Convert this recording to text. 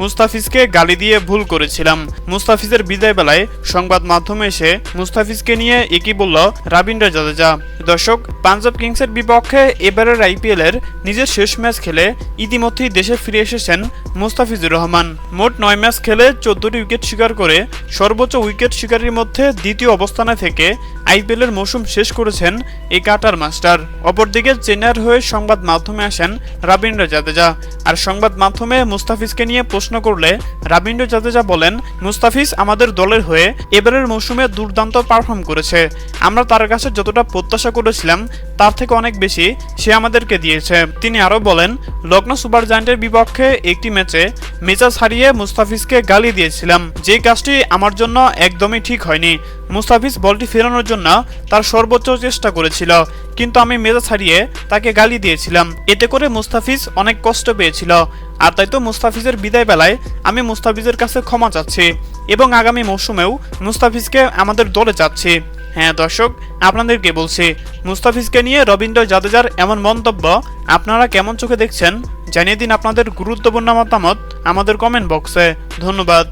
মুস্তাফিজকে গালি দিয়ে ভুল করেছিলাম। মুস্তাফিজের বিদায় বেলায় সংবাদ মাধ্যমে এসে মুস্তাফিজকে নিয়ে একই বলল, রাবিন্দ্র জাদেজা, দর্শক, পাঞ্জাব কিংসের বিপক্ষে এবারের আইপিএল এর নিজের শেষ ম্যাচ খেলে ইতিমধ্যেই দেশে ফিরে এসেছেন মুস্তাফিজুর রহমান। মোট নয় ম্যাচ খেলে চোদ্দটি উইকেট শিকার করে সর্বোচ্চ উইকেট শিকারীর মধ্যে দ্বিতীয় অবস্থানে থেকে আইপিএল এর মৌসুম শেষ করেছেন এই কাটার মাস্টার। অপরদিকে চেন্নাইয়ের হয়ে সংবাদ মাধ্যমে আসেন রাবীন্দ্র জাদেজা। আর সংবাদ মাধ্যমে মুস্তাফিজকে নিয়ে প্রশ্ন করলে রাবীন্দ্র জাদেজা বলেন, মুস্তাফিজ আমাদের দলের হয়ে এবারের মৌসুমে দুর্দান্ত পারফর্ম করেছে। আমরা তার কাছে যতটা প্রত্যাশা করেছিলাম, তার থেকে অনেক বেশি সে আমাদেরকে দিয়েছে। তিনি আরও বলেন লগ্ন সুপার জায়ান্টের বিপক্ষে একটি ম্যাচে মেজাজ হারিয়ে মুস্তাফিজকে গালি দিয়েছিলাম। যে কাজটি আমার জন্য একদমই ঠিক হয়নি। মুস্তাফিজ বলটি ফেরানোর জন্য তার সর্বোচ্চ চেষ্টা করেছিল, কিন্তু আমি মেজাজ হারিয়ে তাকে গালি দিয়েছিলাম। এতে করে মুস্তাফিজ অনেক কষ্ট পেয়েছিল। আর তাই তো মুস্তাফিজের বিদায় বেলায় আমি মুস্তাফিজের কাছে ক্ষমা চাচ্ছি এবং আগামী মৌসুমেও মুস্তাফিজকে আমাদের দলে চাচ্ছি। হ্যাঁ দর্শক, আপনাদেরকে বলছি, মুস্তাফিজকে নিয়ে রবীন্দ্র জাদেজার এমন মন্তব্য আপনারা কেমন চোখে দেখছেন জানিয়ে দিন আপনাদের গুরুত্বপূর্ণ মতামত আমাদের কমেন্ট বক্সে ধন্যবাদ।